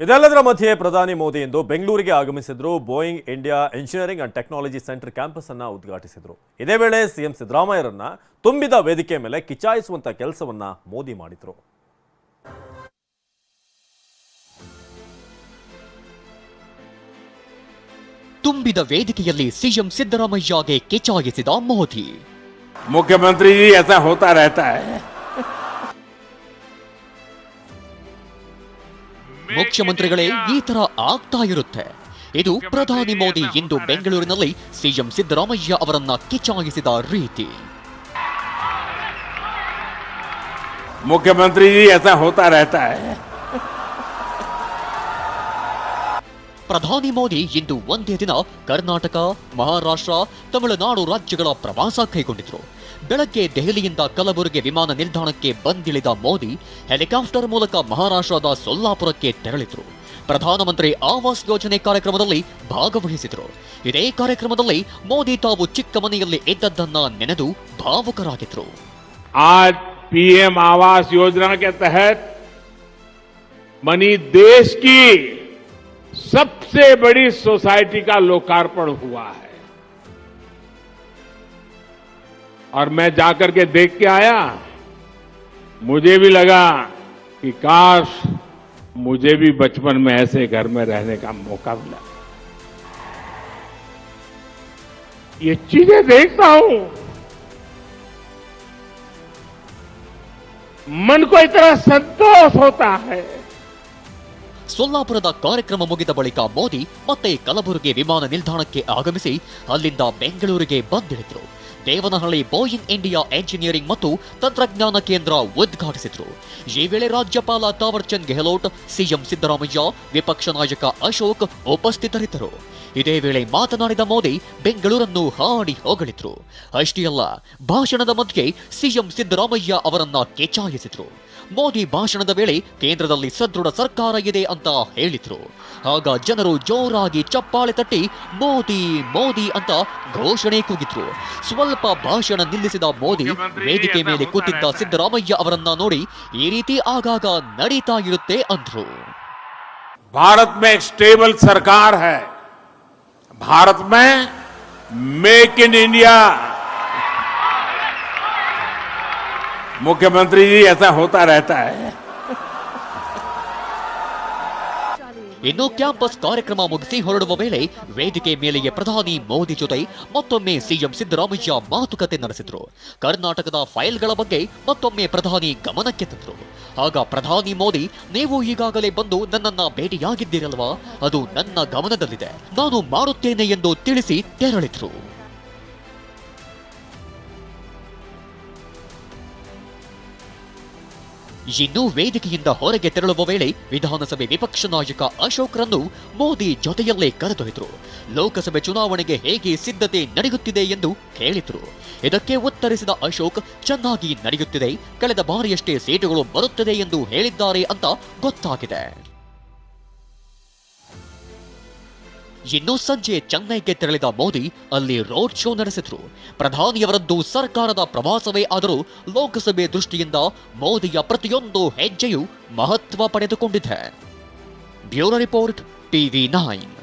ಇದೆಲ್ಲದರ ಮಧ್ಯೆ ಪ್ರಧಾನಿ ಮೋದಿ ಇಂದು ಬೆಂಗಳೂರಿಗೆ ಆಗಮಿಸಿದ್ರು. Boeing India engineering and technology centre campus ಅನ್ನ ಉದ್ಘಾಟಿಸಿದರು. ಇದೇ ವೇಳೆ ಸಿಎಂ ಸಿದ್ದರಾಮಯ್ಯರನ್ನ ತುಂಬಿದ ವೇದಿಕೆ ಮೇಲೆ ಕಿಚಾಯಿಸುವಂತ ಕೆಲಸವನ್ನ ಮೋದಿ ಮಾಡಿದ್ರು. ತುಂಬಿದ ವೇದಿಕೆಯಲ್ಲಿ ಸಿಎಂ ಸಿದ್ದರಾಮಯ್ಯಗೆ ಕಿಚಾಯಿಸಿದ ಮೋದಿ. ಮುಖ್ಯಮಂತ್ರಿ ಮುಖ್ಯಮಂತ್ರಿಗಳೇ ಈ ತರ ಆಗ್ತಾ ಇರುತ್ತೆ ಇದು ಪ್ರಧಾನಿ ಮೋದಿ ಇಂದು ಬೆಂಗಳೂರಿನಲ್ಲಿ ಸಿಎಂ ಸಿದ್ದರಾಮಯ್ಯ ಅವರನ್ನ ಕಿಚಾಯಿಸಿದ ರೀತಿ मुख्यमंत्री जी ऐसा होता रहता है ಪ್ರಧಾನಿ ಮೋದಿ ಇಂದು ಒಂದೇ ದಿನ ಕರ್ನಾಟಕ ಮಹಾರಾಷ್ಟ್ರ ತಮಿಳುನಾಡು ರಾಜ್ಯಗಳ ಪ್ರವಾಸ ಕೈಗೊಂಡಿದ್ರು ಬೆಳಗ್ಗೆ ದೆಹಲಿಯಿಂದ ಕಲಬುರಗಿ ವಿಮಾನ ನಿಲ್ದಾಣಕ್ಕೆ ಬಂದಿಳಿದ ಮೋದಿ ಹೆಲಿಕಾಪ್ಟರ್ ಮೂಲಕ ಮಹಾರಾಷ್ಟ್ರದ ಸೊಲ್ಲಾಪುರಕ್ಕೆ ತೆರಳಿದ್ರು ಪ್ರಧಾನಮಂತ್ರಿ ಆವಾಸ್ ಯೋಜನೆ ಕಾರ್ಯಕ್ರಮದಲ್ಲಿ ಭಾಗವಹಿಸಿದ್ರು ಇದೇ ಕಾರ್ಯಕ್ರಮದಲ್ಲಿ ಮೋದಿ ತಾವು ಚಿಕ್ಕ ಮನೆಯಲ್ಲಿ ಇದ್ದದ್ದನ್ನ ನೆನೆದು ಭಾವುಕರಾಗಿದ್ರು आज पीएम आवास योजना के तहत मनी देश की सबसे बड़ी सोसाइटी का लोकार्पण हुआ है। और मैं जाकर के देख के आया। मुझे भी लगा कि काश मुझे भी बचपन में ऐसे घर में रहने का मौका मिला। ये चीज़ें देखता हूँ। मन को इतना संतोष होता है। ಸೊಲ್ಲಾಪುರದ ಕಾರ್ಯಕ್ರಮ ಮುಗಿದ ಬಳಿಕ ಮೋದಿ ಮತ್ತೆ ಕಲಬುರಗಿ ವಿಮಾನ ನಿಲ್ದಾಣಕ್ಕೆ ಆಗಮಿಸಿ ಅಲ್ಲಿಂದ ಬೆಂಗಳೂರಿಗೆ ಬಂದಿಳಿದ್ರು. ದೇವನಹಳ್ಳಿ ಬೋಯಿಂಗ್ ಇಂಡಿಯಾ ಎಂಜಿನಿಯರಿಂಗ್ ಮತ್ತು ತಂತ್ರಜ್ಞಾನ ಕೇಂದ್ರ ಉದ್ಘಾಟಿಸಿದ್ರು. ಈ ವೇಳೆ ರಾಜ್ಯಪಾಲ ತಾವರ್ಚಂದ್ ಗೆಹ್ಲೋಟ್, ಸಿಎಂ ಸಿದ್ದರಾಮಯ್ಯ, ವಿಪಕ್ಷ ನಾಯಕ ಅಶೋಕ್ ಉಪಸ್ಥಿತರಿದ್ದರು. ಇದೇ ವೇಳೆ ಮಾತನಾಡಿದ ಮೋದಿ, ಬೆಂಗಳೂರನ್ನು ಹಾಡಿ ಹೊಗಳಿದ್ರು. ಅಷ್ಟೇ ಅಲ್ಲ, ಭಾಷಣದ ಮಧ್ಯೆ ಸಿಎಂ ಸಿದ್ದರಾಮಯ್ಯ ಅವರನ್ನ ಕಿಚಾಯಿಸಿದ್ರು. ಮೋದಿ ಭಾಷಣದ ವೇಳೆ ಕೇಂದ್ರದಲ್ಲಿ ಸದೃಢ ಸರ್ಕಾರ ಇದೆ ಅಂತ ಹೇಳಿದ್ರು ಆಗ ಜನರು ಜೋರಾಗಿ ಚಪ್ಪಾಳೆ ತಟ್ಟಿ ಮೋದಿ ಮೋದಿ ಅಂತ ಘೋಷಣೆ ಕೂಗಿದ್ರು ಸ್ವಲ್ಪ ಭಾಷಣ ನಿಲ್ಲಿಸಿದ ಮೋದಿ ವೇದಿಕೆ ಮೇಲೆ ಕೂತಿದ್ದ ಸಿದ್ದರಾಮಯ್ಯ ಅವರನ್ನ ನೋಡಿ ಈ ರೀತಿ ಆಗಾಗ ನಡೀತಾ ಇರುತ್ತೆ ಅಂದ್ರು भारत में एक स्टेबल सरकार है भारत में मेक इन इंडिया मुख्यमंत्री जी ऐसा होता रहता है ಇನ್ನು ಕ್ಯಾಂಪಸ್ ಕಾರ್ಯಕ್ರಮ ಮುಗಿಸಿ ಹೊರಡುವ ವೇಳೆ ವೇದಿಕೆ ಮೇಲೆಯೇ ಪ್ರಧಾನಿ ಮೋದಿ ಜೊತೆ ಮತ್ತೊಮ್ಮೆ ಸಿಎಂ ಸಿದ್ದರಾಮಯ್ಯ ಮಾತುಕತೆ ನಡೆಸಿದ್ರು ಕರ್ನಾಟಕದ ಫೈಲ್ಗಳ ಬಗ್ಗೆ ಮತ್ತೊಮ್ಮೆ ಪ್ರಧಾನಿ ಗಮನಕ್ಕೆ ತಂದ್ರು ಆಗ ಪ್ರಧಾನಿ ಮೋದಿ ನೀವು ಈಗಾಗಲೇ ಬಂದು ನನ್ನನ್ನ ಭೇಟಿಯಾಗಿದ್ದೀರಲ್ವಾ ಅದು ನನ್ನ ಗಮನದಲ್ಲಿದೆ ನಾನು ಮಾಡುತ್ತೇನೆ ಎಂದು ತಿಳಿಸಿ ತೆರಳಿದ್ರು ಇನ್ನು ವೇದಿಕೆಯಿಂದ ಹೊರಗೆ ತೆರಳುವ ವೇಳೆ ವಿಧಾನಸಭೆ ವಿಪಕ್ಷ ನಾಯಕ ಅಶೋಕ್ರನ್ನು ಮೋದಿ ಜೊತೆಯಲ್ಲೇ ಕರೆದೊಯ್ದರು. ಲೋಕಸಭೆ ಚುನಾವಣೆಗೆ ಹೇಗೆ ಸಿದ್ಧತೆ ನಡೆಯುತ್ತಿದೆ ಎಂದು ಕೇಳಿದ್ರು. ಇದಕ್ಕೆ ಉತ್ತರಿಸಿದ ಅಶೋಕ್, ಚೆನ್ನಾಗಿ ನಡೆಯುತ್ತಿದೆ. ಕಳೆದ ಬಾರಿಯಷ್ಟೇ ಸೀಟುಗಳು ಬರುತ್ತದೆ ಎಂದು ಹೇಳಿದ್ದಾರೆ ಅಂತ ಗೊತ್ತಾಗಿದೆ. ಇನ್ನು ಸಂಜೆ ಚೆನ್ನೈಗೆ ತೆರಳಿದ ಮೋದಿ, ಅಲ್ಲಿ ರೋಡ್ ಶೋ ನಡೆಸಿದ್ರು. ಪ್ರಧಾನಿಯವರದ್ದು ಸರ್ಕಾರದ ಪ್ರವಾಸವೇ ಆದರೂ ಲೋಕಸಭೆ ದೃಷ್ಟಿಯಿಂದ ಮೋದಿಯ ಪ್ರತಿಯೊಂದು ಹೆಜ್ಜೆಯು ಮಹತ್ವ ಪಡೆದುಕೊಂಡಿದೆ. Bureau report, TV nine.